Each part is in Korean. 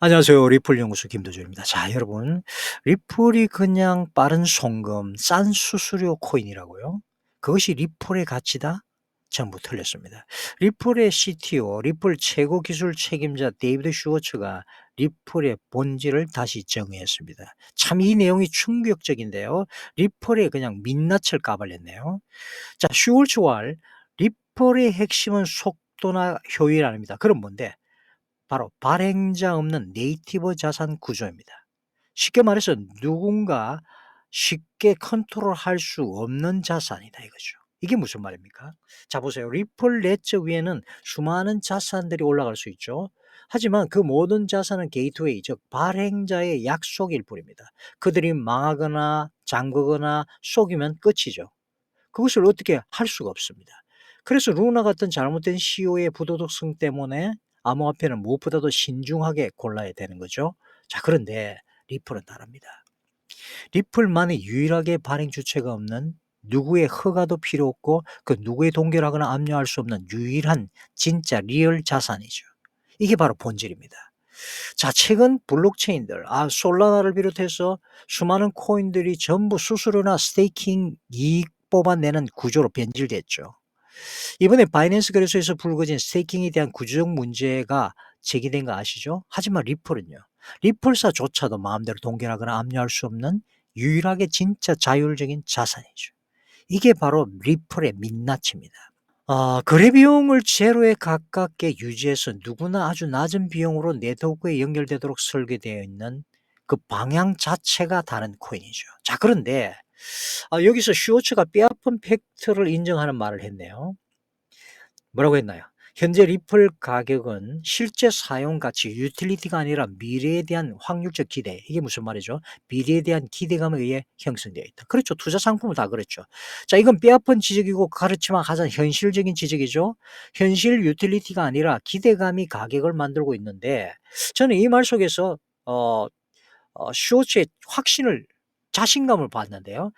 안녕하세요. 리플 연구소 김도준입니다. 자, 여러분. 리플이 그냥 빠른 송금, 싼 수수료 코인이라고요? 그것이 리플의 가치다? 전부 틀렸습니다. 리플의 CTO, 리플 최고 기술 책임자 데이비드 슈워츠가 리플의 본질을 다시 정의했습니다. 참 이 내용이 충격적인데요. 리플에 그냥 민낯을 까발렸네요. 자, 슈워츠와 리플의 핵심은 속도나 효율 아닙니다. 그럼 뭔데? 바로 발행자 없는 네이티브 자산 구조입니다. 쉽게 말해서 누군가 쉽게 컨트롤할 수 없는 자산이다 이거죠. 이게 무슨 말입니까? 자 보세요. 리플 넷츠 위에는 수많은 자산들이 올라갈 수 있죠. 하지만 그 모든 자산은 게이트웨이, 즉 발행자의 약속일 뿐입니다. 그들이 망하거나 잠그거나 속이면 끝이죠. 그것을 어떻게 할 수가 없습니다. 그래서 루나 같은 잘못된 CEO의 부도덕성 때문에 암호화폐는 무엇보다도 신중하게 골라야 되는 거죠. 자, 그런데 리플은 다릅니다. 리플만의 유일하게 발행 주체가 없는 누구의 허가도 필요 없고 그 누구의 동결하거나 압류할 수 없는 유일한 진짜 리얼 자산이죠. 이게 바로 본질입니다. 자, 최근 블록체인들, 아, 솔라나를 비롯해서 수많은 코인들이 전부 수수료나 스테이킹 이익 뽑아내는 구조로 변질됐죠. 이번에 바이낸스 거래소에서 불거진 스테이킹에 대한 구조적 문제가 제기된 거 아시죠? 하지만 리플은요. 리플사조차도 마음대로 동결하거나 압류할 수 없는 유일하게 진짜 자율적인 자산이죠. 이게 바로 리플의 민낯입니다. 아, 거래 비용을 제로에 가깝게 유지해서 누구나 아주 낮은 비용으로 네트워크에 연결되도록 설계되어 있는 그 방향 자체가 다른 코인이죠. 자, 그런데 아, 여기서 슈워츠가 뼈아픈 팩트를 인정하는 말을 했네요. 뭐라고 했나요? 현재 리플 가격은 실제 사용 가치, 유틸리티가 아니라 미래에 대한 확률적 기대. 이게 무슨 말이죠? 미래에 대한 기대감에 의해 형성되어 있다. 그렇죠. 투자 상품은 다 그렇죠. 자, 이건 뼈아픈 지적이고 그렇지만 가장 현실적인 지적이죠. 현실 유틸리티가 아니라 기대감이 가격을 만들고 있는데 저는 이 말 속에서 어, 어, 슈워츠의 확신을 자신감을 봤는데요.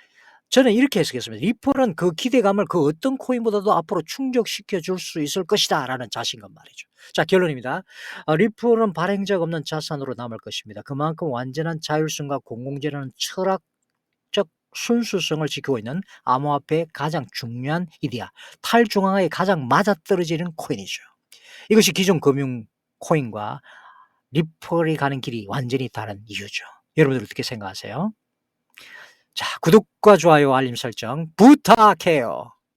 저는 이렇게 해석했습니다. 리플은 그 기대감을 그 어떤 코인보다도 앞으로 충족시켜 줄 수 있을 것이다 라는 자신감 말이죠. 자, 결론입니다. 어, 리플은 발행자가 없는 자산으로 남을 것입니다. 그만큼 완전한 자율성과 공공재라는 철학적 순수성을 지키고 있는 암호화폐의 가장 중요한 이데아, 탈중앙화에 가장 맞아떨어지는 코인이죠. 이것이 기존 금융 코인과 리플이 가는 길이 완전히 다른 이유죠. 여러분들 어떻게 생각하세요? 자, 구독과 좋아요, 알림 설정 부탁해요.